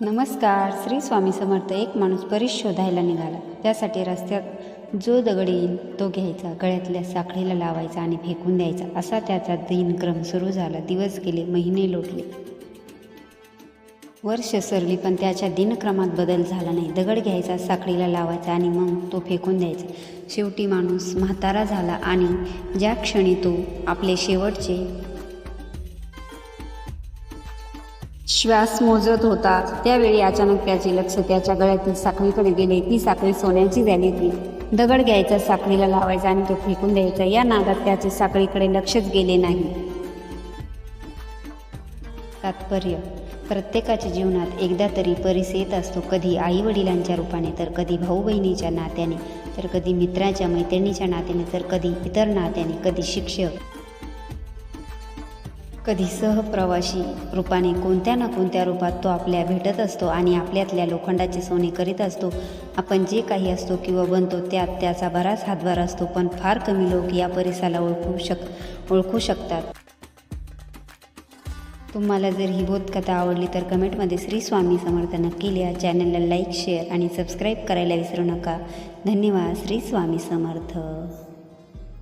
नमस्कार. श्री स्वामी समर्थ एक माणूस बरीच शोधायला निघाला. त्यासाठी रस्त्यात जो दगड येईल तो घ्यायचा. गळ्यातल्या साखळीला लावायचा आणि फेकून द्यायचा. असा त्याचा दिनक्रम सुरू झाला. दिवस गेले महिने लोटले. वर्ष सरली पण त्याच्या दिनक्रमात बदल झाला नाही. दगड घ्यायचा साखळीला लावायचा आणि मग तो फेकून द्यायचा. शेवटी माणूस म्हातारा झाला आणि ज्या क्षणी तो आपले शेवटचे श्वास मोजत होता. त्यावेळी अचानक त्याचे लक्ष त्याच्या गळ्यातील साखळीकडे गेले. ती साखळी सोन्याची झाली होती. दगड घ्यायचा साखळीला लावायचा आणि तो फेकून द्यायचा. या नादात त्याचे साखळीकडे लक्षच गेले नाही. तात्पर्य. प्रत्येकाच्या जीवनात एकदा तरी परिस येत असतो. कधी आई वडिलांच्या रूपाने तर कधी भाऊ बहिणीच्या नात्याने तर कधी मित्राच्या मैत्रिणीच्या नात्याने तर कधी इतर नात्याने कधी शिक्षक कधी सहप्रवासी रूपाने कोणत्या ना कोणत्या रूपात तो आपल्या भेटत असतो आणि आपल्यातल्या लोखंडाचे सोने करीत असतो. आपण जे काही असतो किंवा बनतो त्यात त्याचा बराच हातभार असतो पण फार कमी लोक या परिसाला ओळखू शक ओळखू शकतात. तुम्हाला जर ही बोधकथा आवडली तर कमेंटमध्ये श्री स्वामी समर्थ नक्की लिहा चॅनलला लाईक शेअर आणि सबस्क्राईब करायला विसरू नका. धन्यवाद. श्री स्वामी समर्थ.